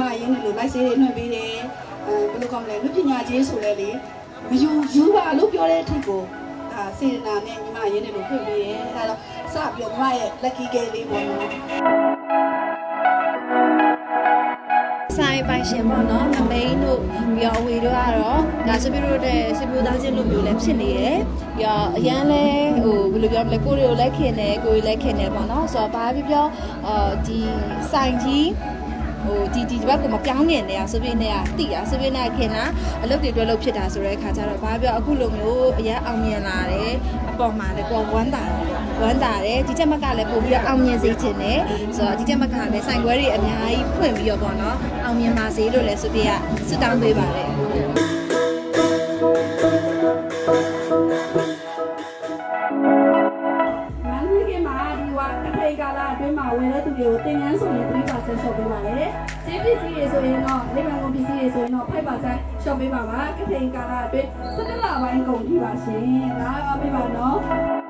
လိုက်စေးတွေနှွှင့်ပေးတယ်အဲဘယ်လိုကောင်းမလဲလူပညာချင်းဆိုလဲလေမယူယူပါလို့ပြောတဲ့အထိကိုဒါစေတနာနဲ့ညီမရင်းနေလို့ဖွင့်ပေးတယ်အဲတော့စပြောညီမရဲ့ lucky game လေးပေါ့နော်ဆိုင်ပိုင်ရှင်ပေါ့နော်အမိန်တို့ပြီးတော့အဝေတို့ကတော့ဒါစပီရိုတဲ့စပီရိုသားချင်းလိုမျိုးလည်းဖြစ်နေရယ်ပြီးတော့အရန်လဲဟိုဘယ်လိုပြောမလဲကိုရီကိုလည်းခင်တယ်ကိုရီလည်းခင်တယ်ပေါ့နော်ဆိုတော့ဘာပြောပြောအာဒီဆိုင်ကြီး ဟိုဒီဒီဘက်ကမပြောင်းခင်နေရစပီနဲ့ကတိရစပီနဲ့ခင်တာအလုပ်တွေတွဲလုပ်ဖြစ်တာဆိုတဲ့အခါကျတော့ဘာပြောအခုလိုမျိုးအရန်အောင်မြင်လာတယ်အပေါ်မှာလည်းကိုဝမ်းတာတယ်ဝမ်းတာတယ်ဒီချက်မကလည်းပို့ပြီးတော့အောင်မြင်စေချင်တယ်ဆိုတော့ဒီချက်မကလည်းဆိုင်ခွဲတွေအများကြီးဖွင့်ပြီးတော့ပေါ့နော်အောင်မြင်ပါစေလို့လည်းစပီကဆုတောင်းပေးပါတယ် ဝါအထေကာလအတွင်းမှာဝယ်တဲ့သူတွေကိုတင်ငန်းဆိုရင်3%ရှော့ပေးပါလေ။ကျေးပစ္စည်းတွေဆိုရင်တော့လေဗန်ကုန်ပစ္စည်းတွေဆိုရင်တော့5%ရှော့ပေးပါပါ။အထေကာလအတွင်း17လပိုင်းကုန်ပြီပါရှင်။ဒါအားပေးပါနော်။